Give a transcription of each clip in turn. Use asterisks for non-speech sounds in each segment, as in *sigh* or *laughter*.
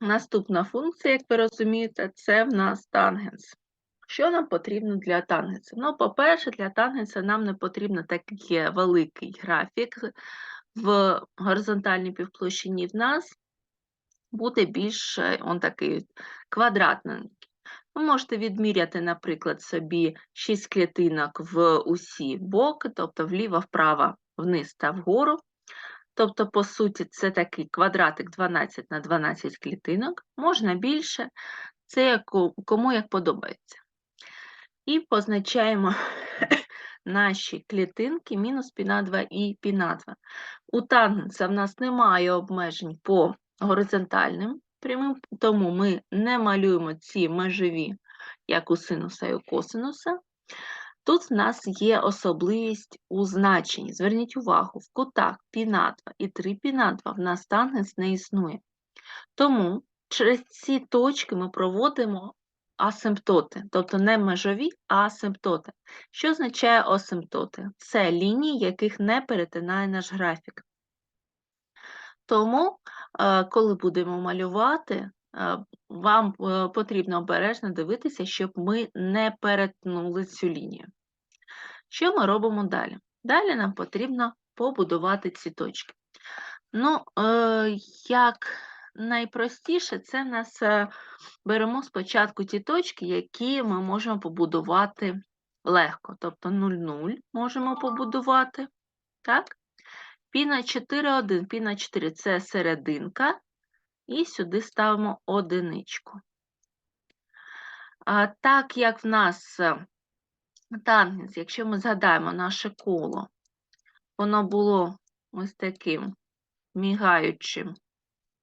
наступна функція, як ви розумієте, це в нас тангенс. Що нам потрібно для тангенса? Ну, по-перше, для тангенса нам не потрібно такий великий графік в горизонтальній півплощині в нас буде більш он такий квадратненький. Ви можете відміряти, наприклад, собі 6 клітинок в усі боки, тобто вліво, вправо, вниз та вгору. Тобто, по суті, це такий квадратик 12 на 12 клітинок, можна більше, це кому як подобається. І позначаємо *coughs* наші клітинки мінус піна 2 і піна 2. У тангенса в нас немає обмежень по горизонтальним прямим, тому ми не малюємо ці межові, як у синуса і у косинуса. Тут в нас є особливість у значенні. Зверніть увагу, в кутах піна 2 і 3 піна 2 в нас тангенс не існує. Тому через ці точки ми проводимо асимптоти, тобто не межові, а асимптоти. Що означає асимптоти? Це лінії, яких не перетинає наш графік. Тому, е, коли будемо малювати, вам е, потрібно обережно дивитися, щоб ми не перетнули цю лінію. Що ми робимо далі? Далі нам потрібно побудувати ці точки. Ну, як найпростіше, це в нас беремо спочатку ті точки, які ми можемо побудувати легко. Тобто 0,0 можемо побудувати. так? Пі на 4, 1, пі на 4 це серединка, і сюди ставимо одиничку. Так як в нас е, тангенс, якщо ми згадаємо наше коло, воно було ось таким мігаючим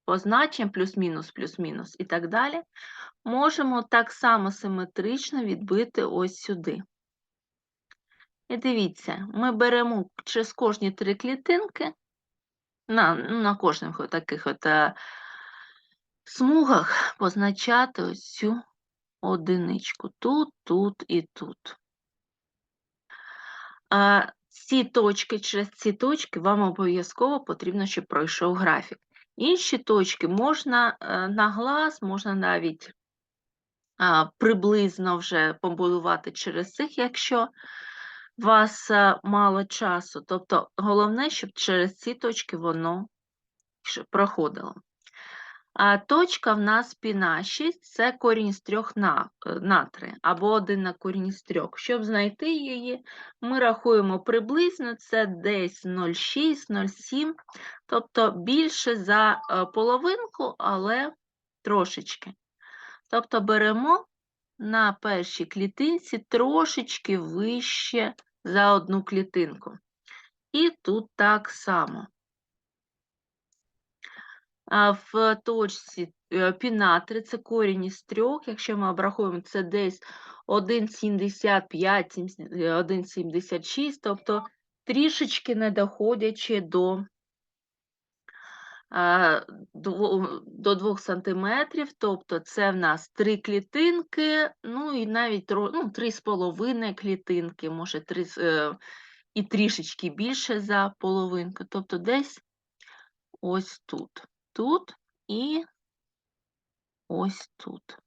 позначенням плюс-мінус, плюс-мінус і так далі, можемо так само симетрично відбити ось сюди. І дивіться, ми беремо через кожні три клітинки, на на кожних таких от а, смугах позначати ось цю одиничку. Тут, тут і тут. А, Ці точки, через ці точки вам обов'язково потрібно, щоб пройшов графік. Інші точки можна е, на глаз, можна навіть приблизно вже побудувати через цих, якщо у вас е, мало часу. Тобто головне, щоб через ці точки воно проходило. А Точка в нас піна 6 це корінь з трьох на, е, на 3, або один на корінь з трьох. Щоб знайти її, ми рахуємо приблизно це десь 0,6-0,7, тобто більше за е, половинку, але трошечки. Тобто беремо на першій клітинці трошечки вище за одну клітинку. І тут так само. В точці е, пінатри це корінь із трьох, якщо ми обрахуємо, це десь 1,75, 1,76, е, тобто трішечки не доходячи до до 2 см, тобто це в нас 3 клітинки, ну і навіть ну, 3,5 клітинки, може 3, е, і трішечки більше за половинку, тобто десь ось тут, тут і ось тут.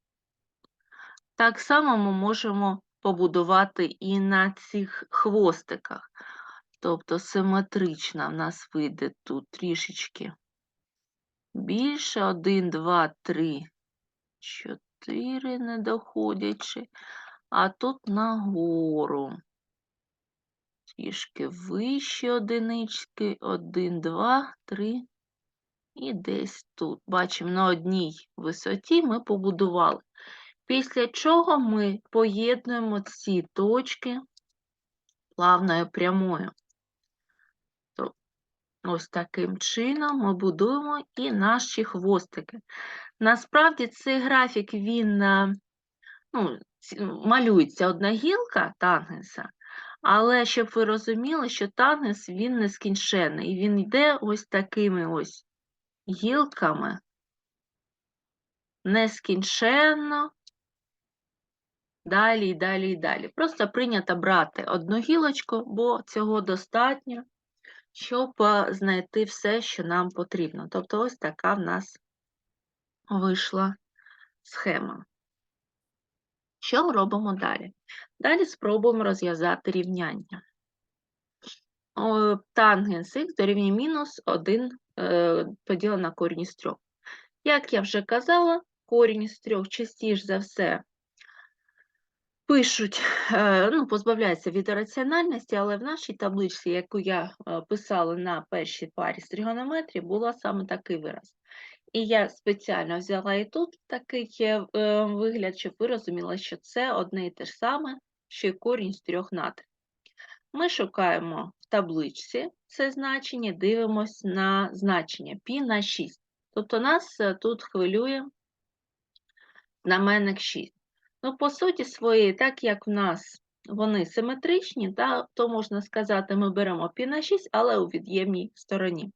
Так само ми можемо побудувати і на цих хвостиках. Тобто симетрично в нас вийде тут трішечки більше 1, 2, 3, 4 не доходячи, а тут нагору. Трішки вище одинички, 1, 2, 3 і десь тут. Бачимо, на одній висоті ми побудували. Після чого ми поєднуємо ці точки плавною прямою. Ось таким чином ми будуємо і наші хвостики. Насправді, цей графік він е, ну, малюється одна гілка тангенса, але щоб ви розуміли, що тангенс він нескінченний, і він йде ось такими ось гілками нескінченно, далі і далі і далі. Просто прийнято брати одну гілочку, бо цього достатньо щоб знайти все, що нам потрібно. Тобто ось така в нас вийшла схема. Що ми робимо далі? Далі спробуємо розв'язати рівняння. Тангенс х дорівнює мінус 1 е, поділено на корінь із 3. Як я вже казала, корінь із 3 частіше за все пишуть, е, ну, позбавляються від раціональності, але в нашій табличці, яку я е, писала на першій парі з тригонометрії, була саме такий вираз. І я спеціально взяла і тут такий е, вигляд, щоб ви розуміли, що це одне і те ж саме, що й корінь з 3 на 3. Ми шукаємо в табличці це значення, дивимось на значення π на 6. Тобто нас е, тут хвилює знаменник 6. Ну, по суті своєї, так як в нас вони симетричні, да, то можна сказати, ми беремо π на 6, але у від'ємній стороні.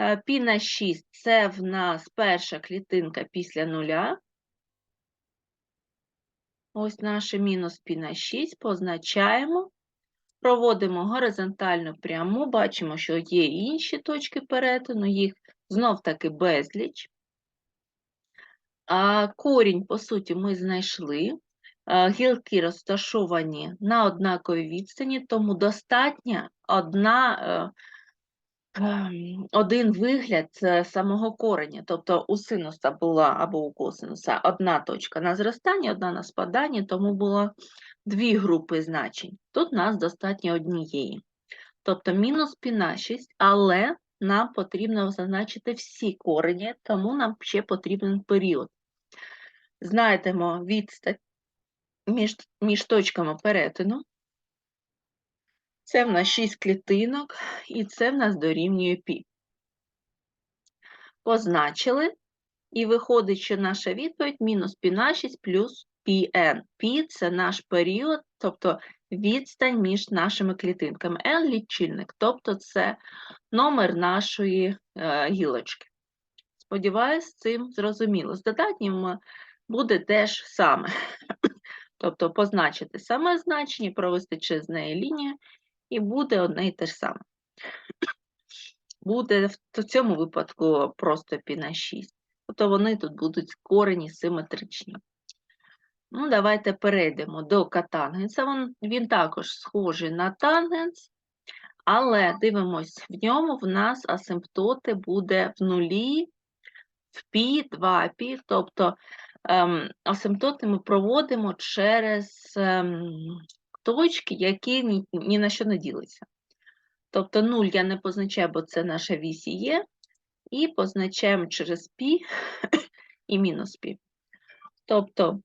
Е, пі на 6 це в нас перша клітинка після нуля. Ось наше мінус пі на 6 позначаємо Проводимо горизонтальну пряму, бачимо, що є інші точки перетину, їх знов-таки безліч. А корінь, по суті, ми знайшли. Гілки розташовані на однаковій відстані, тому достатня одна, е, ем, один вигляд е, самого кореня. Тобто у синуса була або у косинуса одна точка на зростанні, одна на спаданні, тому було дві групи значень. Тут нас достатньо однієї. Тобто мінус π на 6, але нам потрібно зазначити всі корені, тому нам ще потрібен період. Знайдемо відстань між, між точками перетину. Це в нас 6 клітинок, і це в нас дорівнює пі. Позначили, і виходить, що наша відповідь мінус пі на 6 плюс PN. P – це наш період, тобто відстань між нашими клітинками. N – лічильник, тобто це номер нашої е, гілочки. Сподіваюсь, цим зрозуміло. З додатнім е, буде теж саме. *coughs* Тобто позначити саме значення, провести через неї лінію, і буде одне і те ж саме. *coughs* Буде в цьому випадку просто π на 6. Тобто вони тут будуть корені симетричні. Ну, давайте перейдемо до катангенса. Він, він також схожий на тангенс, але дивимось, в ньому в нас асимптоти буде в нулі, в пі, 2 пі, тобто ем, асимптоти ми проводимо через ем, точки, які ні, ні на що не діляться. Тобто 0 я не позначаю, бо це наша вісь є, і позначаємо через пі *coughs* і мінус пі. Тобто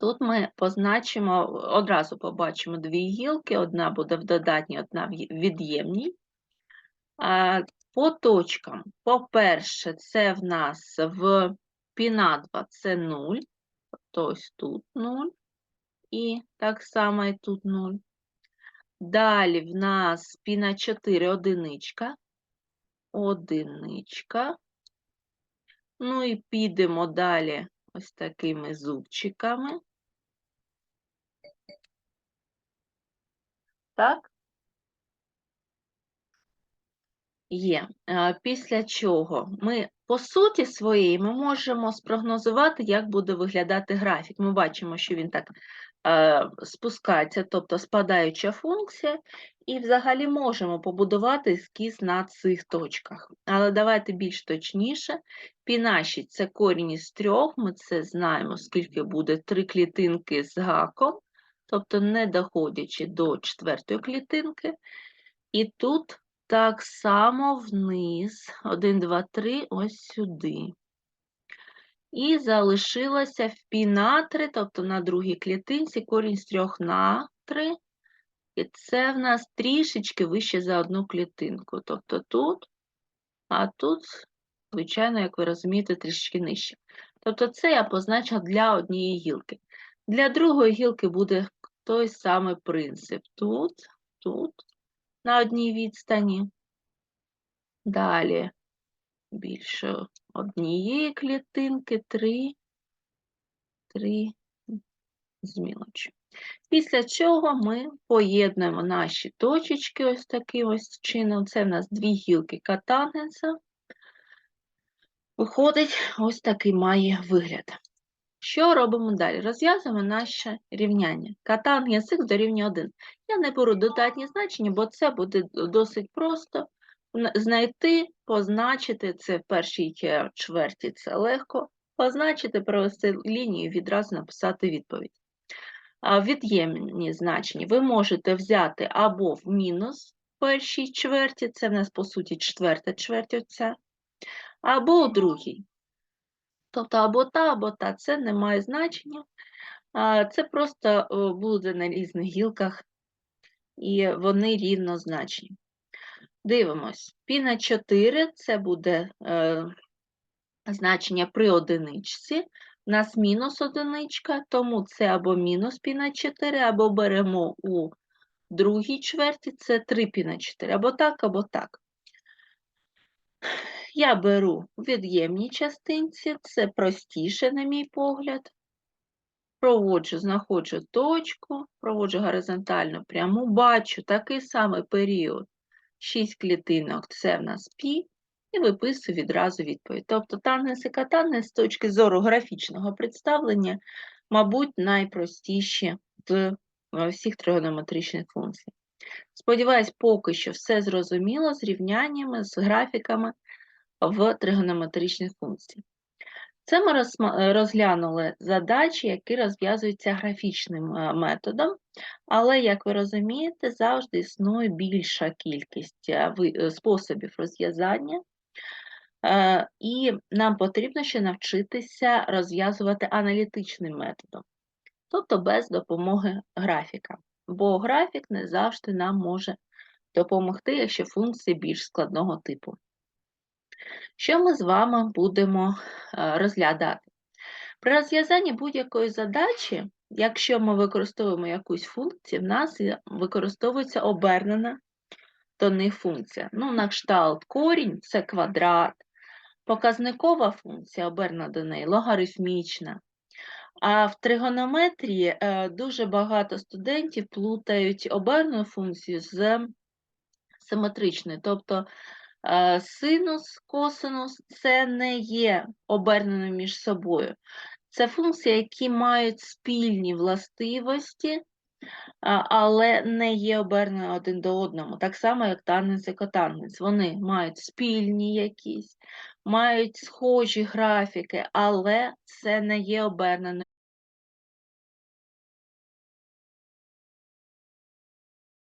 Тут ми позначимо, одразу побачимо дві гілки, одна буде в додатній, одна в від'ємній. По точкам, по-перше, це в нас в піна 2 це 0, тобто тут 0, і так само і тут 0. Далі в нас піна 4 одиничка, одиничка. Ну і підемо далі ось такими зубчиками. Так? Є. Після чого ми, по суті своєї, ми можемо спрогнозувати, як буде виглядати графік. Ми бачимо, що він так е, спускається, тобто спадаюча функція, і взагалі можемо побудувати ескіз на цих точках. Але давайте більш точніше. Пінаші це корінь із трьох, ми це знаємо, скільки буде три клітинки з гаком тобто не доходячи до четвертої клітинки. І тут так само вниз, 1, 2, 3, ось сюди. І залишилося в пі на 3, тобто на другій клітинці, корінь з 3 на 3. І це в нас трішечки вище за одну клітинку. Тобто тут, а тут, звичайно, як ви розумієте, трішки нижче. Тобто це я позначила для однієї гілки. Для другої гілки буде той самий принцип. Тут, тут, на одній відстані. Далі більше однієї клітинки, три, три зміночі. Після чого ми поєднуємо наші точечки ось таким ось чином. Це в нас дві гілки катангенса. Виходить, ось такий має вигляд. Що робимо далі? Розв'язуємо наше рівняння. Катангенс х дорівнює 1. Я не беру додатні значення, бо це буде досить просто. Знайти, позначити це в першій чверті це легко. Позначити, провести лінію, і відразу написати відповідь. Від'ємні значення ви можете взяти або в мінус в першій чверті, це в нас по суті четверта чверть оця, або у другій. Тобто або та, або та, це не має значення. Це просто буде на різних гілках, і вони рівнозначні. Дивимось. Пі на 4 це буде е, значення при одиничці. У нас мінус одиничка, тому це або мінус пі на 4, або беремо у другій чверті, це 3 пі на 4, або так, або так. Я беру від'ємні частинці, це простіше, на мій погляд. Проводжу, знаходжу точку, проводжу горизонтальну пряму, бачу такий самий період. 6 клітинок це в нас пі, і виписую відразу відповідь. Тобто тангенс і катангенс з точки зору графічного представлення, мабуть, найпростіші з е, всіх тригонометричних функцій. Сподіваюсь, поки що все зрозуміло з рівняннями, з графіками в тригонометричних функцій. Це ми е, розглянули задачі, які розв'язуються графічним е, методом, але, як ви розумієте, завжди існує більша кількість е, способів розв'язання, і нам потрібно ще навчитися розв'язувати аналітичним методом, тобто без допомоги графіка, бо графік не завжди нам може допомогти, якщо функції більш складного типу. Що ми з вами будемо е, розглядати? При розв'язанні будь-якої задачі, якщо ми використовуємо якусь функцію, в нас використовується обернена до них функція. Ну, на кшталт корінь це квадрат, показникова функція обернена до неї логарифмічна. А в тригонометрії е, дуже багато студентів плутають обернену функцію з симетричною. Тобто синус, косинус це не є оберненими між собою. Це функції, які мають спільні властивості, але не є обернені один до одному. Так само, як тангенс і котангенс. Вони мають спільні якісь, мають схожі графіки, але це не є обернені